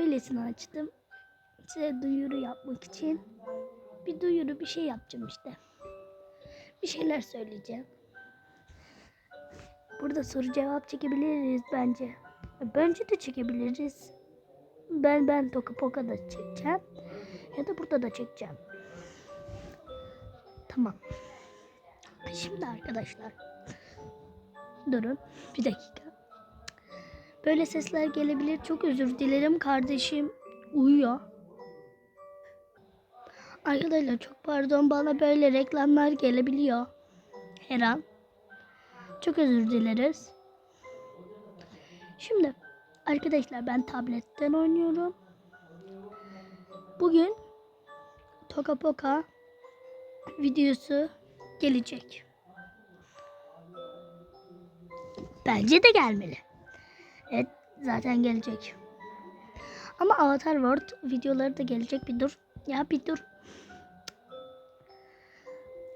öylesine açtım. Size duyuru yapmak için. Bir duyuru bir şey yapacağım işte. Bir şeyler söyleyeceğim. Burada soru cevap çekebiliriz bence. Bence de çekebiliriz. Ben ben Toka Poka da çekeceğim. Ya da burada da çekeceğim. Tamam. Şimdi arkadaşlar. Durun. Bir dakika. Böyle sesler gelebilir. Çok özür dilerim. Kardeşim uyuyor. Arkadaşlar çok pardon. Bana böyle reklamlar gelebiliyor. Her an. Çok özür dileriz. Şimdi arkadaşlar ben tabletten oynuyorum. Bugün Toka Poka videosu gelecek. Bence de gelmeli. Evet zaten gelecek. Ama Avatar World videoları da gelecek bir dur. Ya bir dur.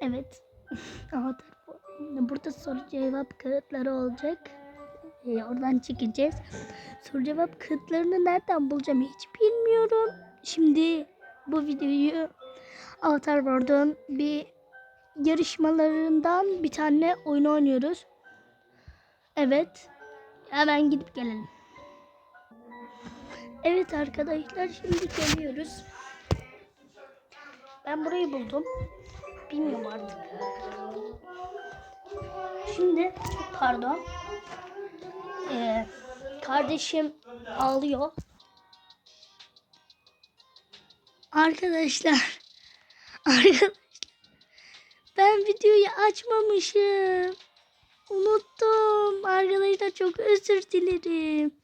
Evet. Avatar. Burada soru cevap kağıtları olacak. Ee, oradan çekeceğiz. Soru cevap kağıtlarını nereden bulacağım hiç bilmiyorum. Şimdi bu videoyu Avatar World'un bir yarışmalarından bir tane oyun oynuyoruz. Evet. Hemen gidip gelelim. Evet arkadaşlar şimdi geliyoruz. Ben burayı buldum. Bilmiyorum artık. Şimdi pardon. Ee, kardeşim ağlıyor. Arkadaşlar. Arkadaşlar. Ben videoyu açmamışım. Unuttum. Arkadaşlar çok özür dilerim.